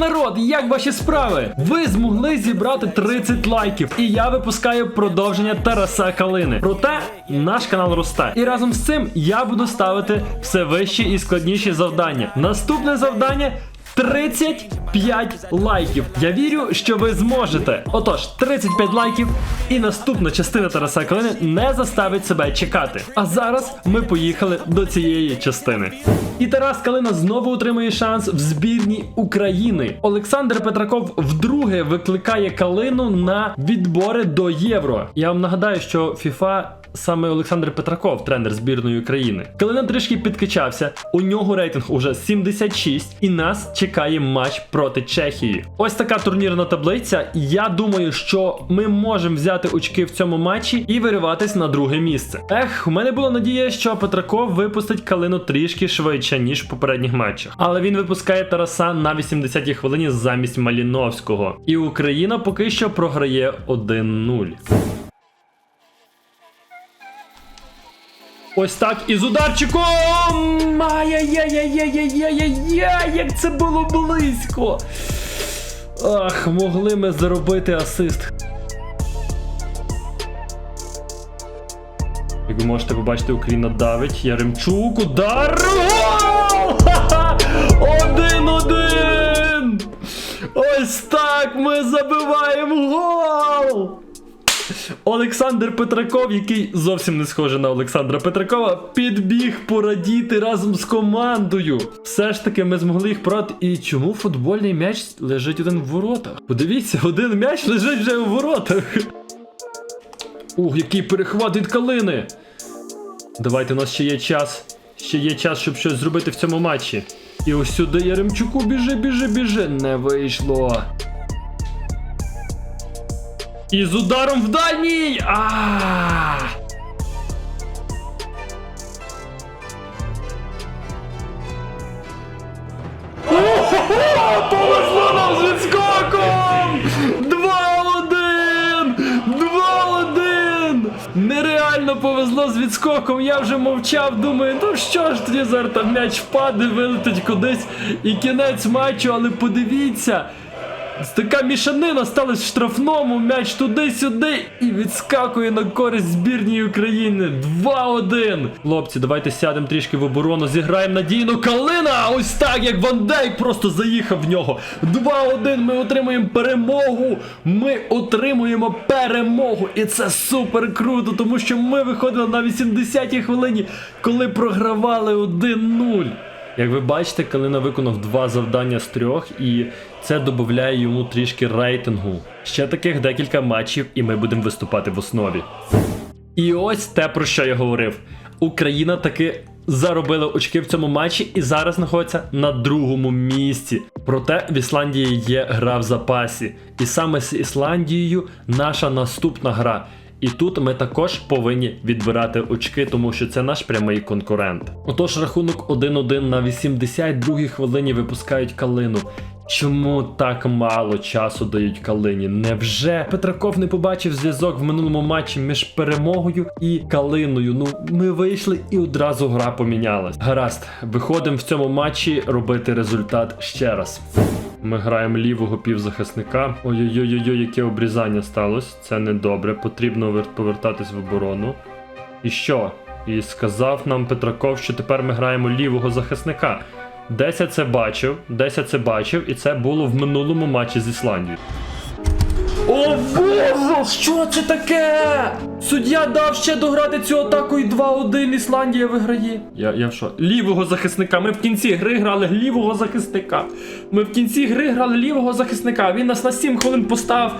народ, як ваші справи? Ви змогли зібрати 30 лайків, і я випускаю продовження Тараса Калини. Проте наш канал росте. І разом з цим я буду ставити все вищі і складніші завдання. Наступне завдання. 35 лайків. Я вірю, що ви зможете. Отож, 35 лайків, і наступна частина Тараса Калини не заставить себе чекати. А зараз ми поїхали до цієї частини. І Тарас Калина знову отримує шанс в збірній України. Олександр Петраков вдруге викликає Калину на відбори до Євро. Я вам нагадаю, що FIFA Саме Олександр Петраков, тренер збірної України. Калина трішки підкачався, у нього рейтинг уже 76, і нас чекає матч проти Чехії. Ось така турнірна таблиця. Я думаю, що ми можемо взяти очки в цьому матчі і вириватись на друге місце. Ех, у мене була надія, що Петраков випустить Калину трішки швидше, ніж в попередніх матчах. Але він випускає Тараса на 80-й хвилині замість Маліновського. І Україна поки що програє 1-0. Ось так із ударчиком! Ай-яй-яй-яй-яй-яй-яй-яй, як це було близько! Ах, могли ми заробити асист. Як ви можете побачити, Україна давить. Яремчук, удар! Один-один! Ось так ми забиваємо гол! Олександр Петраков, який зовсім не схожий на Олександра Петракова, підбіг порадіти разом з командою. Все ж таки ми змогли їх проти. І чому футбольний м'яч лежить один в воротах? Подивіться, один м'яч лежить вже у воротах. Ух, який перехват від калини. Давайте, у нас ще є час. Ще є час, щоб щось зробити в цьому матчі. І ось сюди Яремчуку біжи, біжи, біжи. Не вийшло. І з ударом в дальній! А! Ого! Повезло нам з відскоком! 2-1! 2-1! Нереально повезло з відскоком. Я вже мовчав, думаю, ну що ж тоді зараз там м'яч впаде, вилетить кудись і кінець матчу, але подивіться. Така мішанина сталася в штрафному, м'яч туди-сюди і відскакує на користь збірній України. 2-1. Хлопці, давайте сядемо трішки в оборону, зіграємо надійно. Калина! Ось так, як Ван Дейк просто заїхав в нього. 2-1. Ми отримуємо перемогу. Ми отримуємо перемогу. І це супер круто, тому що ми виходили на 80-й хвилині, коли програвали 1-0. Як ви бачите, Калина виконав два завдання з трьох, і це додає йому трішки рейтингу. Ще таких декілька матчів, і ми будемо виступати в основі. І ось те, про що я говорив. Україна таки заробила очки в цьому матчі і зараз знаходиться на другому місці. Проте в Ісландії є гра в запасі. І саме з Ісландією наша наступна гра. І тут ми також повинні відбирати очки, тому що це наш прямий конкурент. Отож, рахунок 1-1 на 82-й хвилині випускають калину. Чому так мало часу дають калині? Невже Петраков не побачив зв'язок в минулому матчі між перемогою і калиною? Ну, ми вийшли і одразу гра помінялась. Гаразд, виходимо в цьому матчі робити результат ще раз. Ми граємо лівого півзахисника. Ой-ой-ой, яке обрізання сталося. Це недобре. Потрібно вер- повертатись в оборону. І що? І сказав нам Петраков, що тепер ми граємо лівого захисника. Десь я це бачив, десь я це бачив, і це було в минулому матчі з Ісландією. О боже, що це таке? Суддя дав ще дограти цю атаку і 2-1 Ісландія виграє. Я, я в що? Лівого захисника. Ми в кінці гри грали лівого захисника. Ми в кінці гри грали лівого захисника. Він нас на 7 хвилин поставив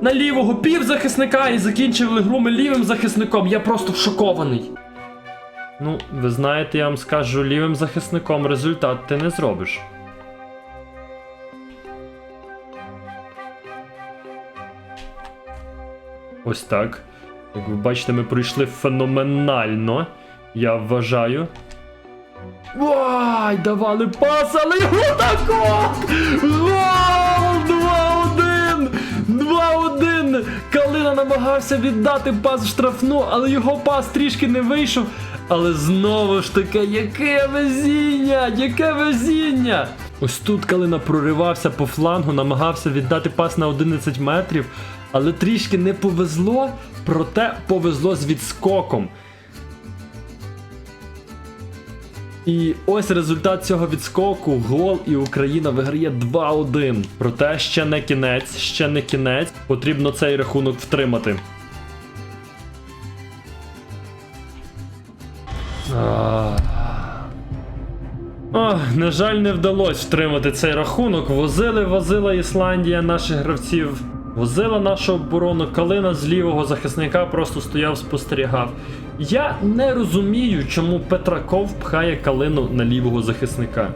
на лівого півзахисника і закінчили гру ми лівим захисником. Я просто шокований. Ну, ви знаєте, я вам скажу, лівим захисником результат ти не зробиш. Ось так. Як ви бачите, ми пройшли феноменально. Я вважаю. Ой, давали пас, але його так от! Гол! 2-1! 2-1! Калина намагався віддати пас в штрафну, але його пас трішки не вийшов. Але знову ж таки, яке везіння! Яке везіння! Ось тут Калина проривався по флангу, намагався віддати пас на 11 метрів, але трішки не повезло, проте повезло з відскоком. І ось результат цього відскоку. Гол і Україна виграє 2-1. Проте ще не кінець, ще не кінець. Потрібно цей рахунок втримати. На жаль, не вдалося втримати цей рахунок. Возили, возила Ісландія наших гравців. Возила нашу оборону. Калина з лівого захисника просто стояв, спостерігав. Я не розумію, чому Петраков пхає калину на лівого захисника.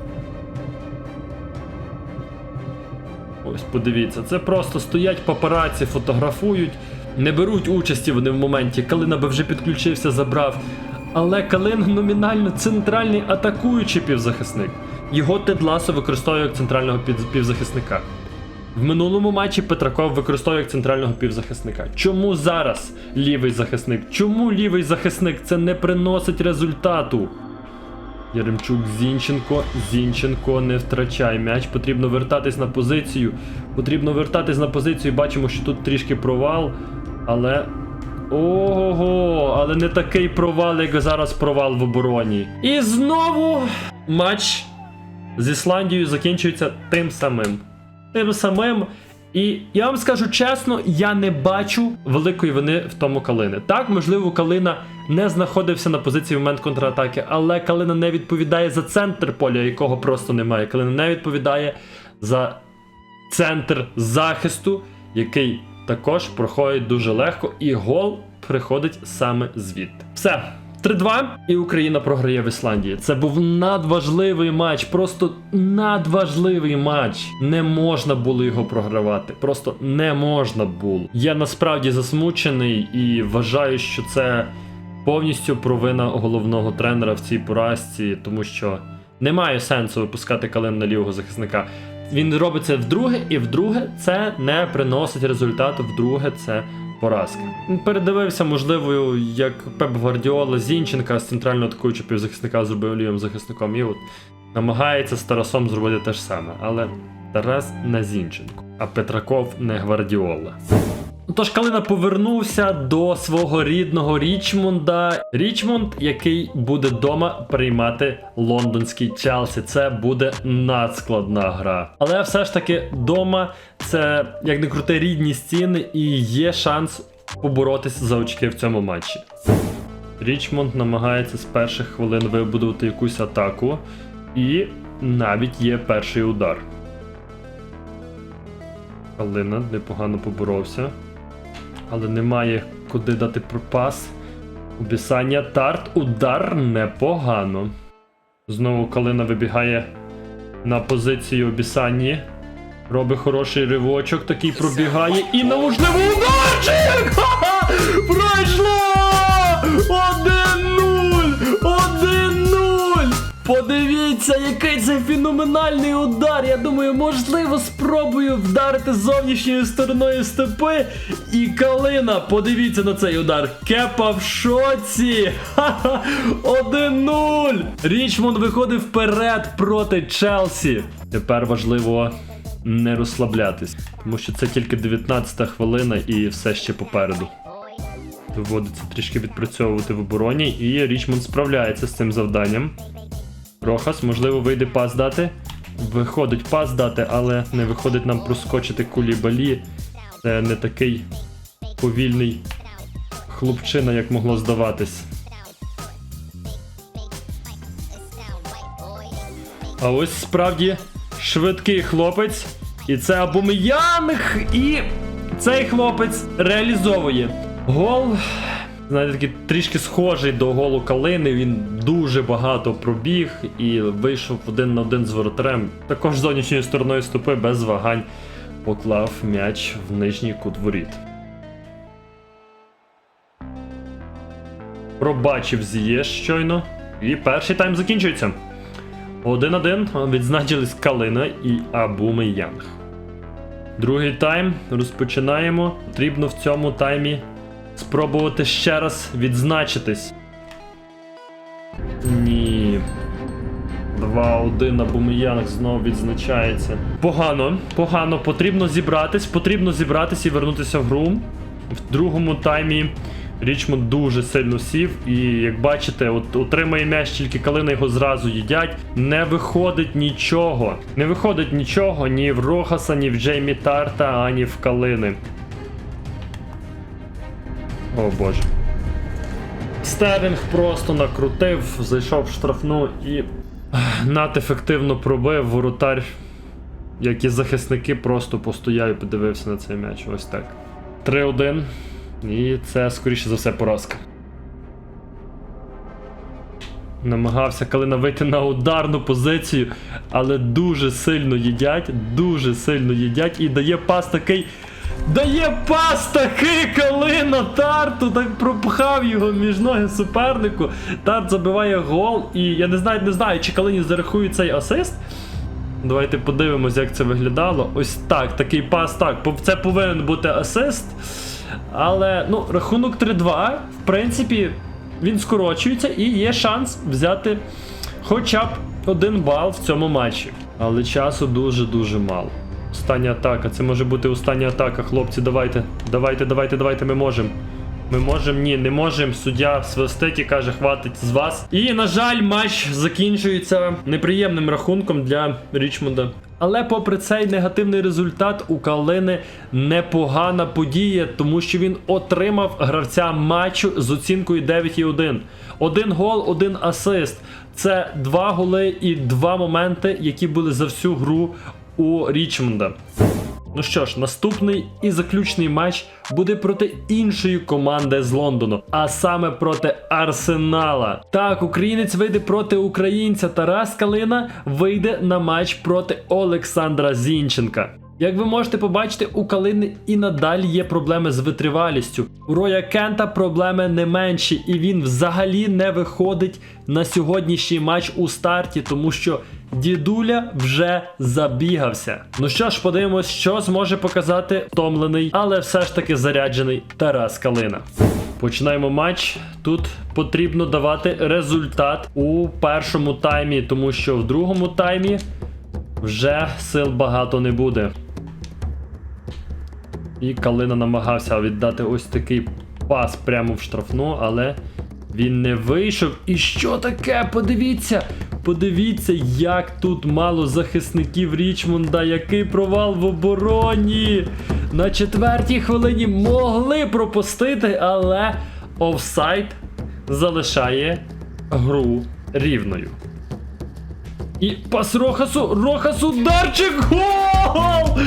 Ось подивіться, це просто стоять папараці, фотографують, не беруть участі вони в моменті. Калина би вже підключився, забрав. Але Калина номінально центральний атакуючий півзахисник. Його Тед Ласо використовує як центрального півзахисника. В минулому матчі Петраков використовує як центрального півзахисника. Чому зараз лівий захисник? Чому лівий захисник це не приносить результату? Яремчук, Зінченко, Зінченко, не втрачай м'яч. Потрібно вертатись на позицію. Потрібно вертатись на позицію. Бачимо, що тут трішки провал. Але. Ого, але не такий провал, як зараз провал в обороні. І знову матч з Ісландією закінчується тим самим. Тим самим. І я вам скажу чесно, я не бачу великої вини в тому Калини. Так, можливо, Калина не знаходився на позиції в момент контратаки, але Калина не відповідає за центр поля, якого просто немає. Калина не відповідає за центр захисту, який також проходить дуже легко, і гол приходить саме звідти. Все. 3-2, і Україна програє в Ісландії. Це був надважливий матч, просто надважливий матч. Не можна було його програвати. Просто не можна було. Я насправді засмучений і вважаю, що це повністю провина головного тренера в цій поразці, тому що немає сенсу випускати калин на лівого захисника. Він робить це вдруге, і вдруге це не приносить результату. Вдруге це поразка. Передивився, можливо, як Пеп Гвардіола Зінченка з центрального атакуючого півзахисника зробив лівим захисником. І от намагається з Тарасом зробити те ж саме. Але Тарас не Зінченко, а Петраков не Гвардіола. Тож Калина повернувся до свого рідного Річмонда. Річмонд, який буде вдома приймати лондонський Челсі. Це буде надскладна гра. Але все ж таки вдома це як не крути рідні стіни, і є шанс поборотися за очки в цьому матчі. Річмонд намагається з перших хвилин вибудувати якусь атаку, і навіть є перший удар. Калина непогано поборовся. Але немає куди дати пропас. Обісання тарт, удар непогано. Знову Калина вибігає на позицію обісанні. Робить хороший ривочок, такий пробігає і на можливо ударчик! Пройшло! 1-0! Подивіться, який це феноменальний удар. Я думаю, можливо, спробую вдарити зовнішньою стороною стопи. І калина, подивіться на цей удар. Кепа в шоці. Ха-ха! 1-0! Річмонд виходить вперед проти Челсі. Тепер важливо не розслаблятись, тому що це тільки 19-та хвилина і все ще попереду. Доводиться трішки відпрацьовувати в обороні, і Річмонд справляється з цим завданням. Рохас, можливо, вийде пас дати. Виходить пас дати, але не виходить нам проскочити кулібалі. Це не такий повільний хлопчина, як могло здаватись. А ось справді швидкий хлопець. І це Абумеянг, і цей хлопець реалізовує. Гол, знаєте, такий трішки схожий до голу Калини. Він дуже багато пробіг і вийшов один на один з воротарем. Також зовнішньою стороною стопи без вагань поклав м'яч в нижній кут воріт. Пробачив Зієш щойно. І перший тайм закінчується. 1-1 відзначились Калина і Абумеянг. Другий тайм розпочинаємо. Потрібно в цьому таймі спробувати ще раз відзначитись. Ні. 2-1 Абуміянг знову відзначається. Погано, погано. Потрібно зібратись, потрібно зібратись і вернутися в гру. В другому таймі Річмонд дуже сильно сів, і як бачите, от отримає м'яч, тільки калина його зразу їдять. Не виходить нічого. Не виходить нічого ні в Рохаса, ні в Джеймі Тарта, ані в калини. О боже. Стерлінг просто накрутив, зайшов в штрафну і ех, надефективно пробив воротар, як і захисники, просто постояв і подивився на цей м'яч. Ось так. 3-1. І це, скоріше за все, поразка. Намагався Калина вийти на ударну позицію, але дуже сильно їдять, дуже сильно їдять і дає пас такий. Дає пас такий Калина Тарту, так пропхав його між ноги супернику. Тарт забиває гол, і я не знаю, не знаю, чи Калині зарахують цей асист. Давайте подивимось, як це виглядало. Ось так, такий пас, так. Це повинен бути асист. Але ну, рахунок 3-2, в принципі, він скорочується і є шанс взяти хоча б один бал в цьому матчі. Але часу дуже-дуже мало. Остання атака. Це може бути остання атака, хлопці. Давайте. Давайте, давайте, давайте, ми можемо. Ми можемо, ні, не можемо. Суддя свистить і каже, хватить з вас. І, на жаль, матч закінчується неприємним рахунком для Річмонда. Але попри цей негативний результат, у Калини непогана подія, тому що він отримав гравця матчу з оцінкою 9,1. Один гол, один асист. Це два голи і два моменти, які були за всю гру у Річмонда. Ну що ж, наступний і заключний матч буде проти іншої команди з Лондону, а саме проти Арсенала. Так, українець вийде проти українця. Тарас Калина вийде на матч проти Олександра Зінченка. Як ви можете побачити, у Калини і надалі є проблеми з витривалістю. У Роя Кента проблеми не менші, і він взагалі не виходить на сьогоднішній матч у старті, тому що дідуля вже забігався. Ну що ж, подивимось, що зможе показати втомлений, але все ж таки заряджений Тарас Калина. Починаємо матч. Тут потрібно давати результат у першому таймі, тому що в другому таймі вже сил багато не буде. І Калина намагався віддати ось такий пас прямо в штрафну, але він не вийшов. І що таке? Подивіться! Подивіться, як тут мало захисників Річмонда, який провал в обороні. На четвертій хвилині могли пропустити, але офсайд залишає гру рівною. І пас Рохасу, Рохас ударчик, гол!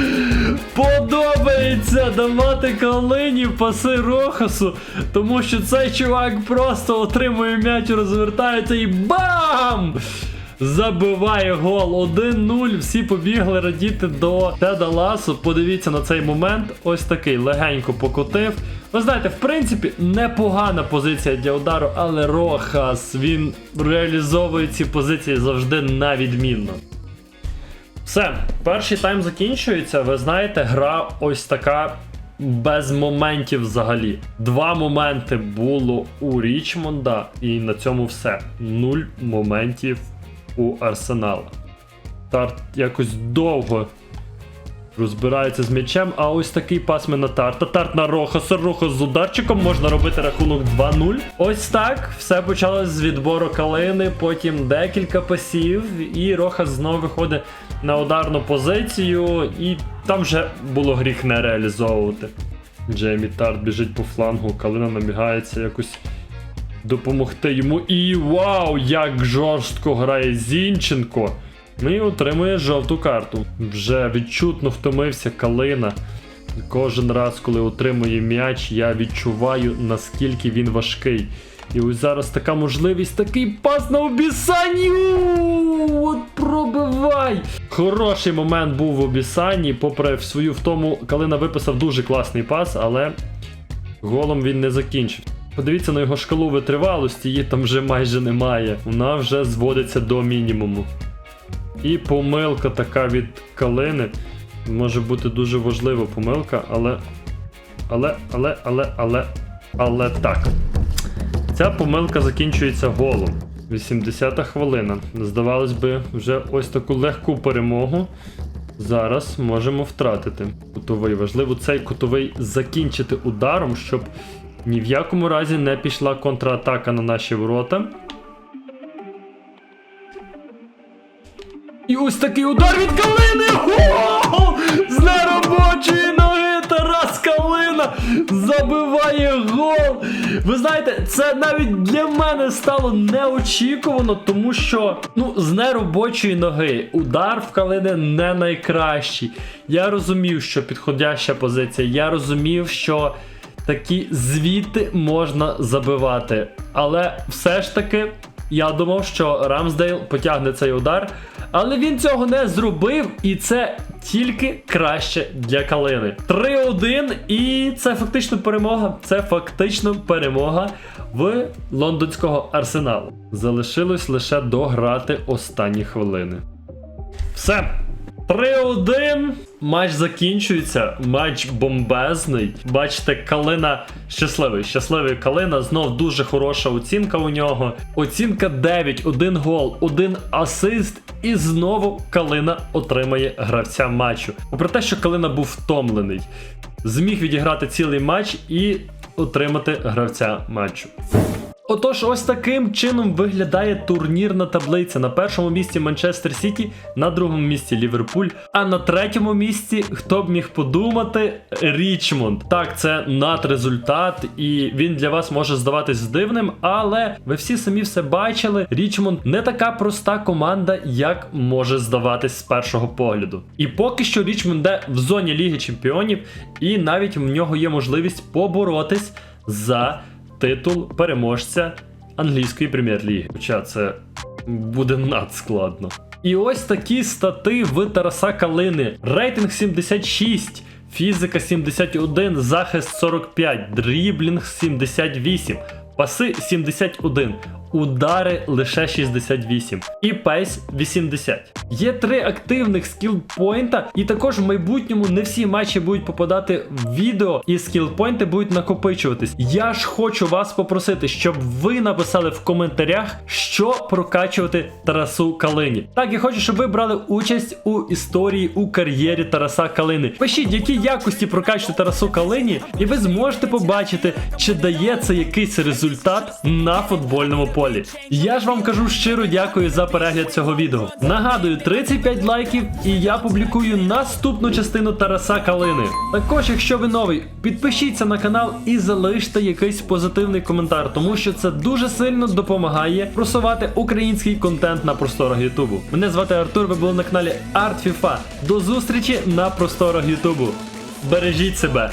Подобається давати Калині паси Рохасу, тому що цей чувак просто отримує м'яч, розвертається і бам! Забиває гол 1-0. Всі побігли радіти до Теда Ласу. Подивіться на цей момент. Ось такий легенько покотив. Ви знаєте, в принципі, непогана позиція для удару, але Рохас він реалізовує ці позиції завжди на відмінно. Все, перший тайм закінчується. Ви знаєте, гра ось така без моментів взагалі. Два моменти було у Річмонда, і на цьому все. Нуль моментів у Арсенала. Тарт якось довго розбирається з м'ячем, а ось такий пас ми на Тарта. Тарт на Рохаса. Рохас з ударчиком можна робити рахунок 2-0. Ось так. Все почалось з відбору калини, потім декілька пасів, і Рохас знову виходить на ударну позицію, і там вже було гріх не реалізовувати. Джеймі Тарт біжить по флангу, калина намігається якось допомогти йому. І вау, як жорстко грає Зінченко. Ну і отримує жовту карту. Вже відчутно втомився Калина. Кожен раз, коли отримує м'яч, я відчуваю, наскільки він важкий. І ось зараз така можливість, такий пас на обісанню! От пробивай! Хороший момент був в обісанні. Попри свою втому, Калина виписав дуже класний пас, але голом він не закінчив. Подивіться на його шкалу витривалості, її там вже майже немає. Вона вже зводиться до мінімуму. І помилка така від калини. Може бути дуже важлива помилка, але. Але, але, але, але, але так. Ця помилка закінчується голом. 80-та хвилина. Здавалось би, вже ось таку легку перемогу. Зараз можемо втратити кутовий. Важливо цей кутовий закінчити ударом, щоб ні в якому разі не пішла контратака на наші ворота. І ось такий удар від Калини! Гол! З неробочої забиває гол! Ви знаєте, це навіть для мене стало неочікувано, тому що ну, з неробочої ноги удар в Калини не найкращий. Я розумів, що підходяща позиція, я розумів, що такі звідти можна забивати. Але все ж таки. Я думав, що Рамсдейл потягне цей удар, але він цього не зробив, і це тільки краще для Калини. 3-1, і це фактично перемога. Це фактично перемога в лондонського арсеналу. Залишилось лише дограти останні хвилини. Все. 3-1. Матч закінчується. Матч бомбезний. Бачите, Калина щасливий. Щасливий Калина. Знов дуже хороша оцінка у нього. Оцінка 9, 1 гол, 1 асист. І знову Калина отримає гравця матчу. Попри те, що Калина був втомлений, зміг відіграти цілий матч і отримати гравця матчу. Отож, ось таким чином виглядає турнірна таблиця. На першому місці Манчестер Сіті, на другому місці Ліверпуль, а на третьому місці, хто б міг подумати, Річмонд. Так, це надрезультат, і він для вас може здаватись дивним, але ви всі самі все бачили. Річмонд не така проста команда, як може здаватись з першого погляду. І поки що Річмонд йде в зоні Ліги Чемпіонів, і навіть в нього є можливість поборотись за титул переможця англійської прем'єр-ліги. Хоча це буде надскладно. І ось такі стати в Тараса Калини. Рейтинг 76, фізика 71, захист 45, дріблінг 78, паси 71. Удари лише 68 і пейс 80. Є три активних скілпойнта, і також в майбутньому не всі матчі будуть попадати в відео, і скілпойнти будуть накопичуватись. Я ж хочу вас попросити, щоб ви написали в коментарях, що прокачувати Тарасу Калині. Так, я хочу, щоб ви брали участь у історії у кар'єрі Тараса Калини. Пишіть, які якості прокачувати Тарасу Калині, і ви зможете побачити, чи дає це якийсь результат на футбольному полі. Я ж вам кажу щиро дякую за перегляд цього відео. Нагадую, 35 лайків, і я публікую наступну частину Тараса Калини. Також, якщо ви новий, підпишіться на канал і залиште якийсь позитивний коментар, тому що це дуже сильно допомагає просувати український контент на просторах Ютубу. Мене звати Артур, ви були на каналі ArtFIFA. До зустрічі на просторах Ютубу. Бережіть себе!